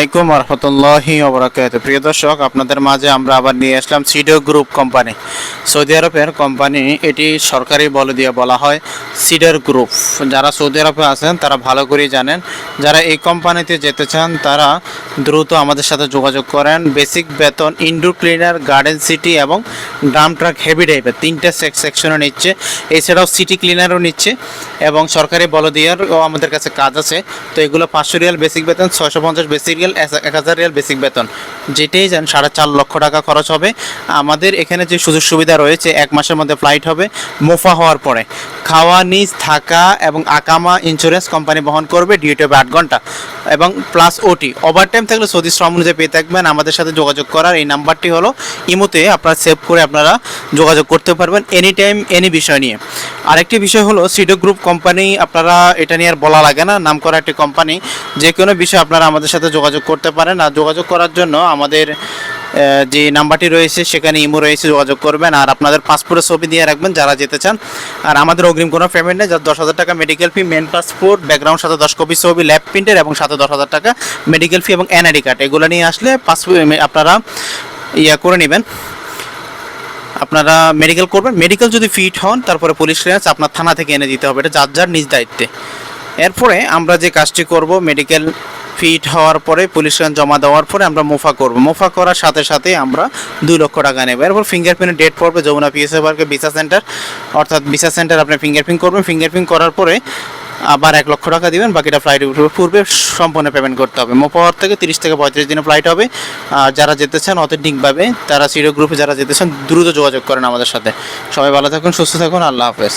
আসসালামাইকুম রহমতুল্লাহি ওবরাকাত প্রিয় দর্শক, আপনাদের মাঝে আমরা আবার নিয়ে আসলাম সিডো গ্রুপ কোম্পানি। সৌদি আরবের কোম্পানি, এটি সরকারি বলে দিয়ে বলা হয় সিডার গ্রুপ। যারা সৌদি আরবে আছেন, তারা ভালো করেই জানেন। যারা এই কোম্পানিতে যেতে চান, তারা দ্রুত আমাদের সাথে যোগাযোগ করেন। বেসিক বেতন, ইনডোর ক্লিনার, গার্ডেন সিটি এবং ড্রাম ট্রাক হেভি টাইপের তিনটে সেকশনও নিচ্ছে। এছাড়াও সিটি ক্লিনারও নিচ্ছে এবং সরকারি বলদিয়ারও আমাদের কাছে কাজ আছে। তো এগুলো পাঁচশো রিয়াল বেসিক বেতন, ছয়শো পঞ্চাশ বেসিক রিয়াল এক হাজার রিয়াল বেসিক বেতন, যেটাই যান সাড়ে চার লক্ষ টাকা খরচ হবে। আমাদের এখানে যে সুযোগ সুবিধা রয়েছে, এক মাসের মধ্যে ফ্লাইট হবে, মোফা হওয়ার পরে। খাওয়া নিজ, থাকা এবং আকামা ইন্স্যুরেন্স কোম্পানি বহন করবে ডিউটি হবে আট ঘণ্টা। এবং প্লাস ওটি ওভার টাইম থাকলে সৌদি শ্রম অনুযায়ী পেয়ে থাকবেন। আমাদের সাথে যোগাযোগ করার এই নাম্বারটি হলো, ইমোতে আপনারা সেভ করে আপনারা যোগাযোগ করতে পারবেন এনি টাইম এনি বিষয় নিয়ে। আরেকটি বিষয় হলো সিডো গ্রুপ কোম্পানি আপনারা এটা নিয়ে আর বলা লাগে না। নাম করা একটি কোম্পানি যে কোনো বিষয়ে আপনারা আমাদের সাথে যোগাযোগ করতে পারেন। আর যোগাযোগ করার জন্য আমাদের যে নাম্বারটি রয়েছে, সেখানে ইমো রয়েছে, যোগাযোগ করবেন। আর আপনাদের পাসপোর্টের ছবি দিয়ে রাখবেন যারা যেতে চান। আর আমাদের অগ্রিম কোনো পেমেন্ট নেই, যার দশ হাজার টাকা medical fee main passport background সাথে দশ কপি ছবি ল্যাব প্রিন্টের এবং সাথে দশ হাজার টাকা মেডিকেল ফি এবং এনআইডি কার্ড এগুলো নিয়ে আসলে পাসপোর্ট আপনারা ইয়া করে নেবেন। আপনারা মেডিকেল করবেন। মেডিকেল যদি ফিট হন, তারপরে পুলিশ ক্লিয়ারেন্স আপনার থানা থেকে এনে দিতে হবে। এটা যার যার নিজ দায়িত্বে। এরপরে আমরা যে কাজটি করব মেডিকেল ফিট হওয়ার পরে পুলিশ ক্লিয়ারেন্স জমা দেওয়ার পরে আমরা মোফা করব। মোফা করার সাথে সাথে আমরা দুই লক্ষ টাকা নেব। এরপর ফিঙ্গারপ্রিন্টের ডেট পড়বে যমুনা পিএসএ পার্কে ভিসা সেন্টার অর্থাৎ ভিসা সেন্টার আপনি ফিঙ্গারপ্রিন্ট করবেন। ফিঙ্গারপ্রিন্ট করার পরে আবার এক লক্ষ টাকা দিবেন, বাকিটা ফ্লাইট পূর্বে সম্পূর্ণ পেমেন্ট করতে হবে। মোপাওয়ার থেকে তিরিশ থেকে পঁয়ত্রিশ দিনে ফ্লাইট হবে। আর যারা যেতেছেন অথেন্টিকভাবে তারা সিডিও গ্রুপে যারা যেতেছেন, দ্রুত যোগাযোগ করেন আমাদের সাথে। সবাই ভালো থাকুন, সুস্থ থাকুন, আল্লাহ হাফেজ।